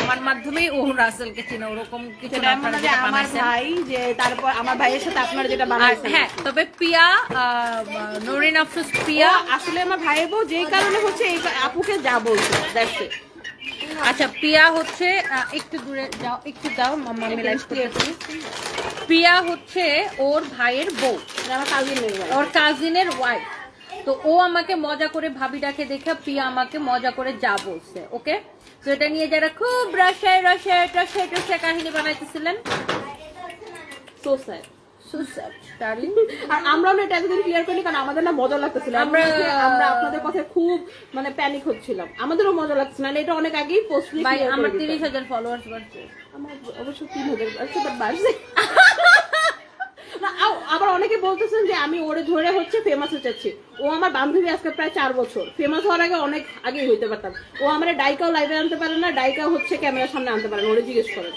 আমার মাধ্যমেই ও রাসেলকে চিনে ওরকম কিছু না এমন না আপনারা যে আমার ভাই যে তারপর আমার ভাইয়ের সাথে আপনারা যেটা বানাইছেন। হ্যাঁ তবে পিয়া নরিন প্রিয়া পিয়া আসলে আমার ভাইয়ের বউ যেই কারণে হচ্ছে এই আপুকে যা বলছে দ্যাটস ইট আচ্ছা পিয়া হচ্ছে একটু দূরে যাও একটু যাও মাম্মা মিলাই পিয়া হচ্ছে ওর ভাইয়ের বউ। কাজিন ওর কাজিনের ওয়াইফ তো ও আমাকে মজা করে ভাবিটাকে দেখে পিয়া আমাকে মজা করে যা বলছে ওকে? তো এটা নিয়ে যারা খুব রসায় রসায় রসায় রসায় কাহিনী বানাইতেছিলেন. আর আমরাও না এটা একদিন ক্লিয়ার করিনি কারণ আমাদের না মজা লাগতেছিল। আমরা আপনাদের খুব মানে প্যানিক হচ্ছিলাম। আমাদেরও মজা লাগছে না এটা অনেক আগেই পোস্ট ভাই আমার তিরিশ হাজার ফলোয়ার্স বাড়ছে। আমার অবশ্য তিন হাজার আছে বাড়ছে। আবার অনেকে বলতেছেন যে আমি ওরে ধরে হচ্ছে ফেমাস হয়ে যাচ্ছি। ও আমার বান্ধবী আজকে প্রায় চার বছর। ফেমাস হওয়ার আগে অনেক আগেই হইতে পারতাম। ও আমার ডাইকাও লাইভে আনতে পারে না ডাইকা হচ্ছে ক্যামেরার সামনে আনতে পারে না, ওরে জিজ্ঞেস করেন।